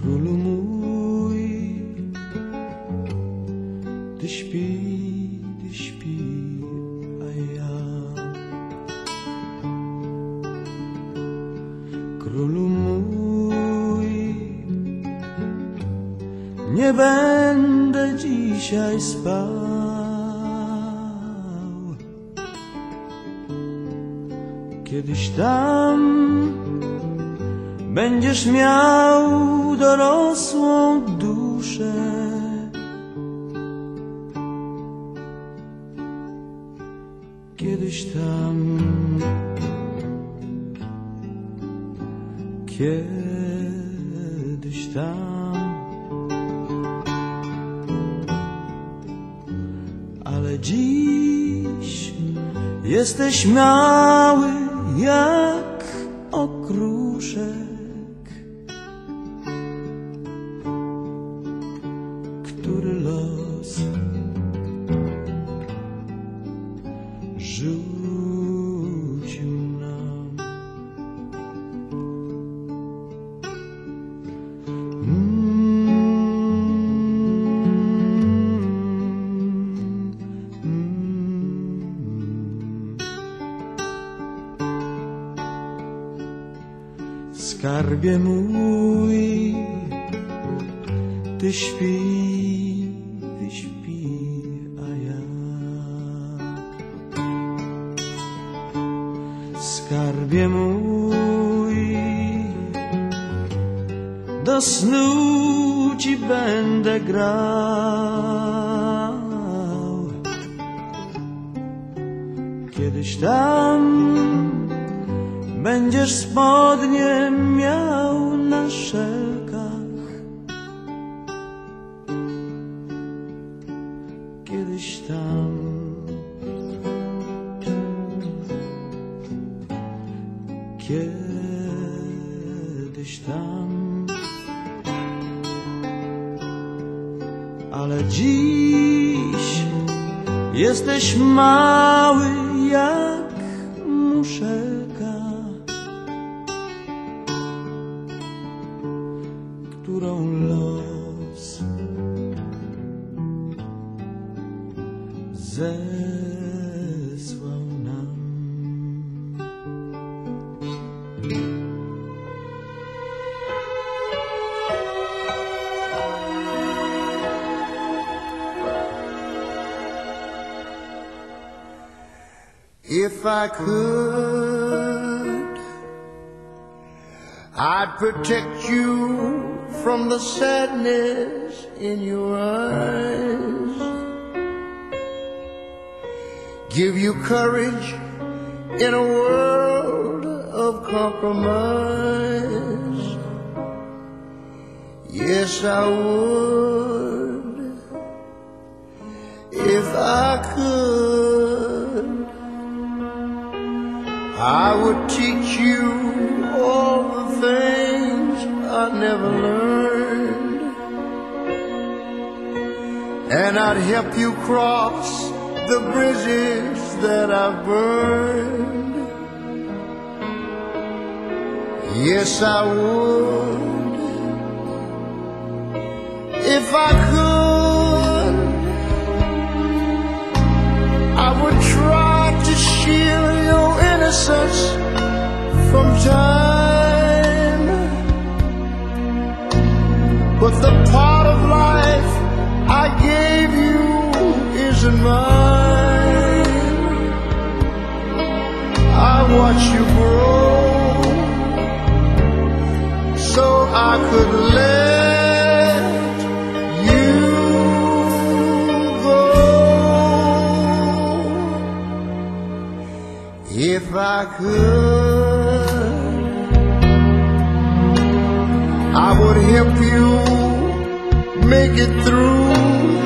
Królu mój, ty śpi, ty śpi, a ja. Królu mój, nie będę dzisiaj spał. Kiedyś tam będziesz miał dorosłą duszę. Kiedyś tam, kiedyś tam, ale dziś jesteś mały jak który los rzucił nam. Skarbie mój, ty śpi, Skarbie mój. Do snu ci będę grał. Kiedyś tam Będziesz spodnie miał na Kiedyś tam. Ale dziś jesteś mały jak muszelka, którą los zesłał If I could, I'd protect you from the sadness in your eyes. Give you courage in a world of compromise. Yes, I would if I could. I would teach you all the things I never learned. And I'd help you cross the bridges that I've burned. Yes, I would. If I could, the part of life I gave you isn't mine. I watch you grow so I could let you go. If I could, I would help you make it through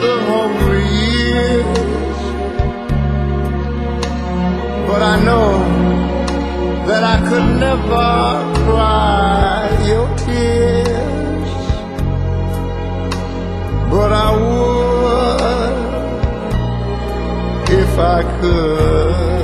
the hungry years. But I know that I could never cry your tears. But I would if I could.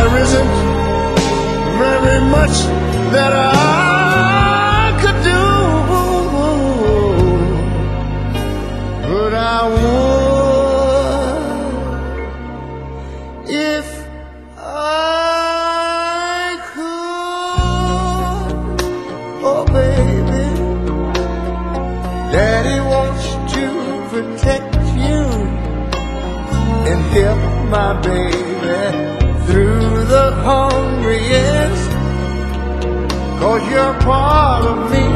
there isn't very much that I could do. But I would if I could. Oh, baby. Daddy wants to protect you and help my baby you're part of me